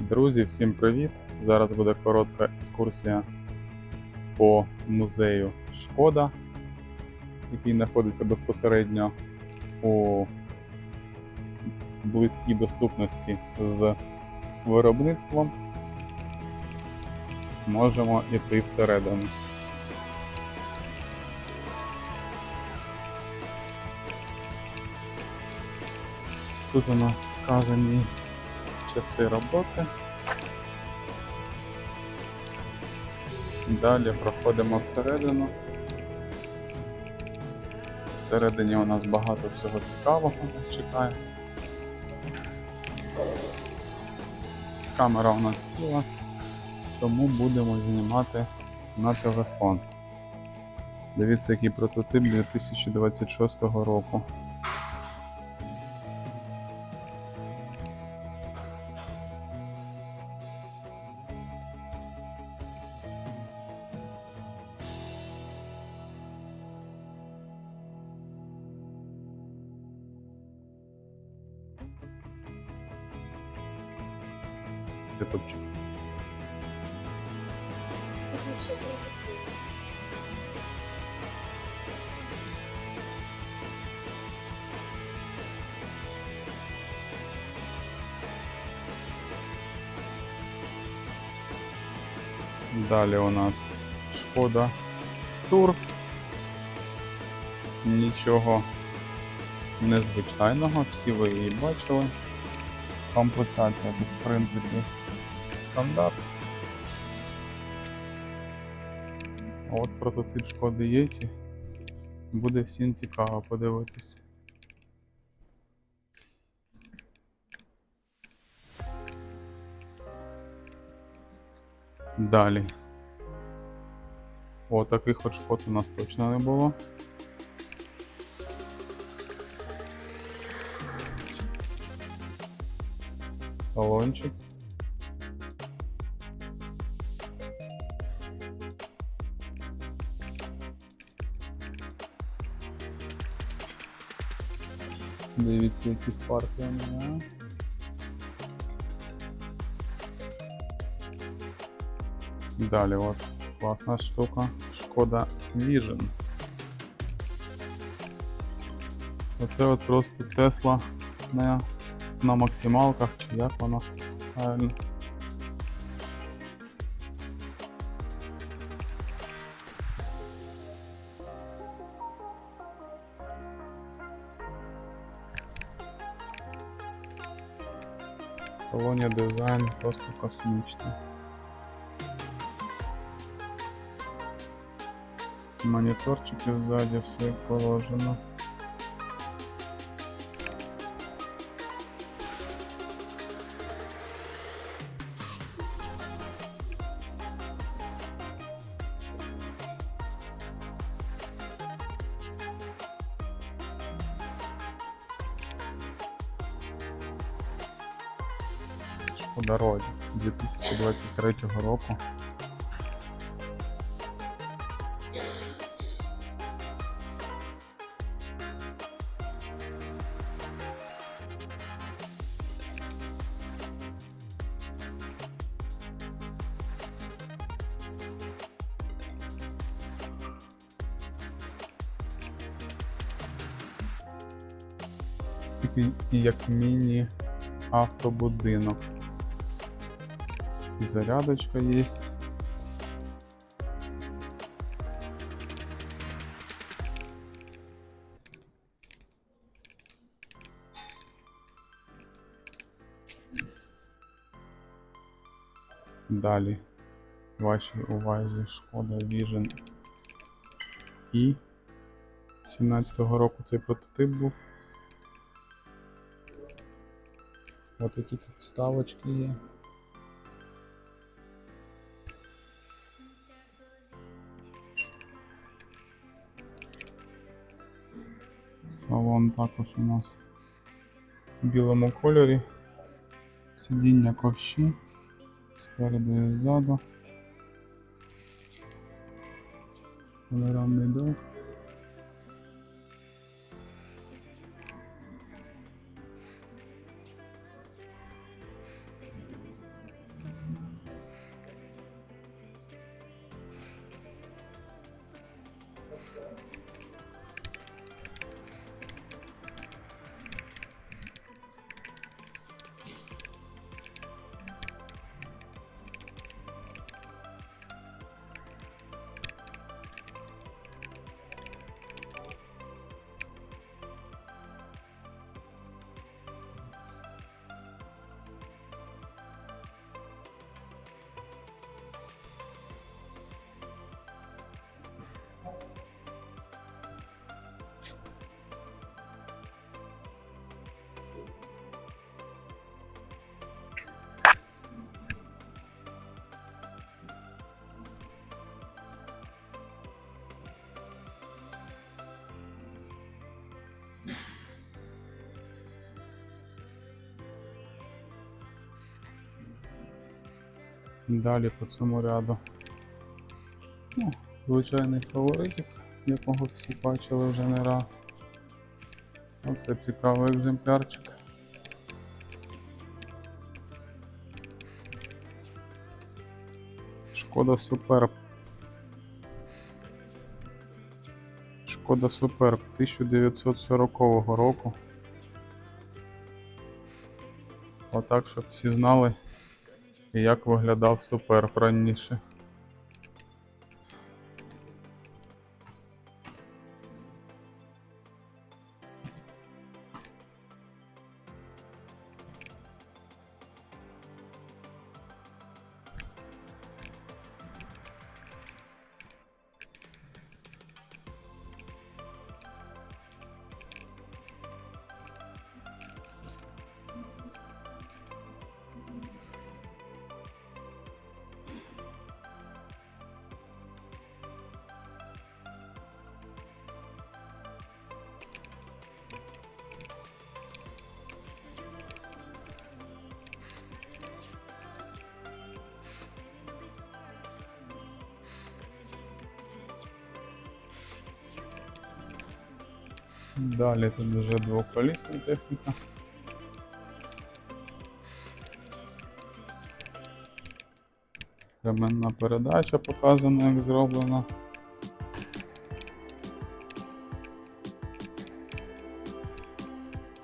Друзі, всім привіт! Зараз буде коротка екскурсія по музею Шкода, який знаходиться безпосередньо у близькій доступності з виробництвом. Можемо йти всередину. Тут у нас вказані часи роботи. Далі проходимо всередину. Всередині у нас багато всього цікавого нас чекає. Камера у нас сіла, тому будемо знімати на телефон. Дивіться, який прототип 2026 року. Еще. Далі у нас Шкода Тур. Нічого незвичайного, всі ви її бачили. Комплектація тут, в принципі, стандарт. От прототип Шкоди Єті. Буде всім цікаво подивитися. Далі. О, таких от шкод у нас точно не було. Салончик. Дивіться, які фарки мене. Далі, от класна штука. Шкода Vision. Оце от просто Тесла на, на максималках, чи як воно салоні дизайн просто космічний. Моніторчики ззаді, все положено. Шкода Роді 2023 року. як міні-автобудинок. Зарядочка є. Далі вашій увазі Шкода Vision і 17-го року цей прототип був. Ось такі тут вставочки є. Салон також у нас в білому кольорі. Сидіння ковші спереду і ззаду. Панорамний дах. Далі по цьому ряду. Ну, звичайний фаворитик, якого всі бачили вже не раз. Оце цікавий екземплярчик. Шкода Суперб. Шкода Суперб 1940 року. Отак, щоб всі знали, як виглядав Суперб раніше. Далі тут вже двоколісна техніка. Ременна передача показана, як зроблена.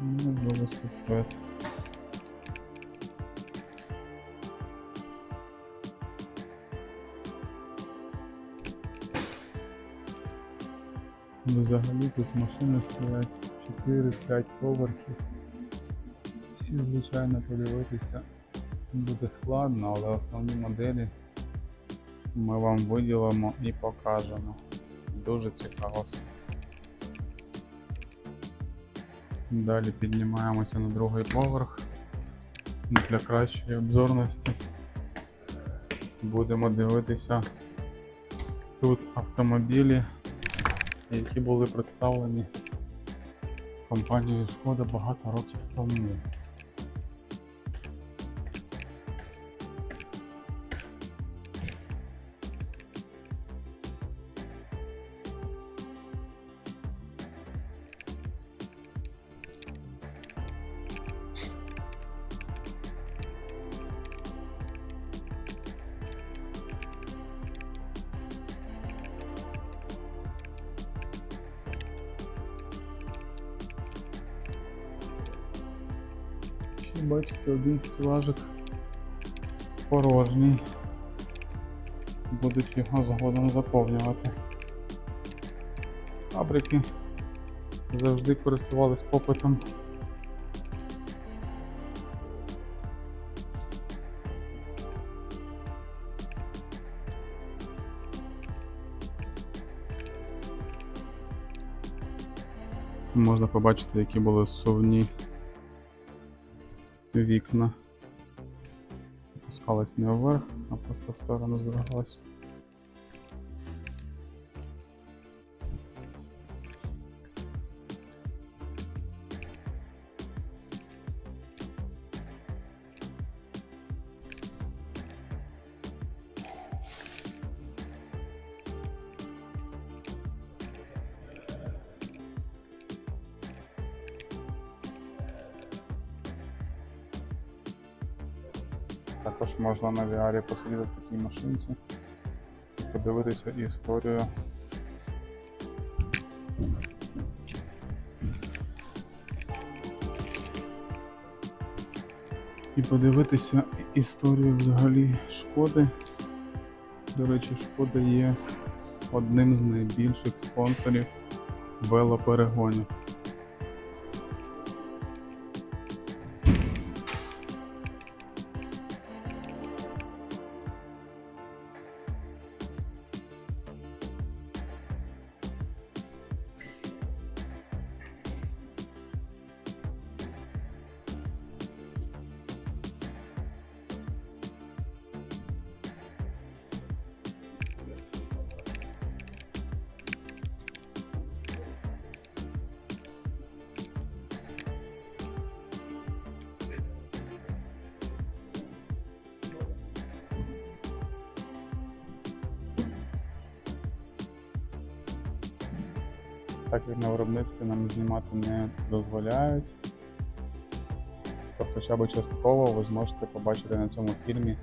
Ну, велосипед. Взагалі тут машини стоять 4-5 поверхів. Всі, звичайно, подивитися буде складно, але основні моделі ми вам виділимо і покажемо. Дуже цікаво все. Далі піднімаємося на другий поверх для кращої обзорності. Будемо дивитися тут автомобілі які були представлені компанією Шкода багато років тому. Бачите, один стілажик порожній. Будуть його згодом заповнювати. Фабрики завжди користувались попитом. Можна побачити, які були сувні вікна. Опускались не вверх, а просто в сторону здвигалась. Також можна на VR посидіти в такій машинці і подивитися історію. І подивитися історію взагалі шкоди. До речі, шкода є одним з найбільших спонсорів велоперегонів. Так як на виробництві нам знімати не дозволяють, то хоча б частково ви зможете побачити на цьому фільмі,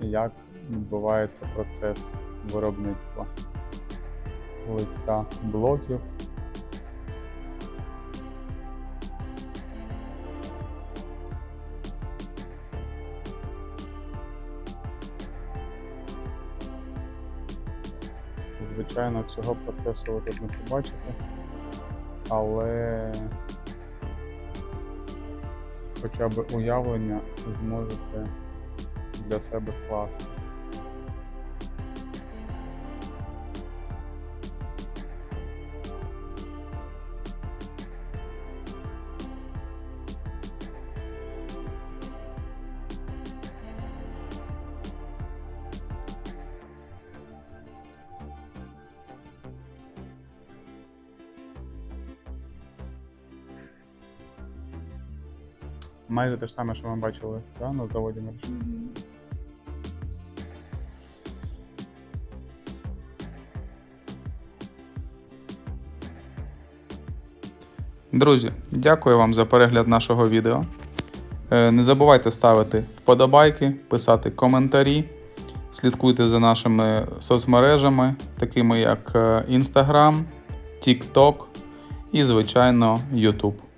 як відбувається процес виробництва лиття блоків. Звичайно, цього процесу ви тут не побачите, але хоча б уявлення зможете для себе скласти. Майже те ж саме, що ми бачили да, на заводі Мерш. Друзі, дякую вам за перегляд нашого відео. Е, Не забувайте ставити вподобайки, писати коментарі. Слідкуйте за нашими соцмережами, такими як е, Instagram, TikTok і, звичайно, YouTube.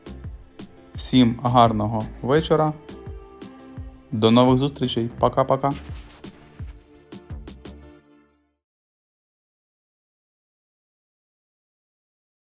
Всім гарного вечора. До нових зустрічей. Пока-пока.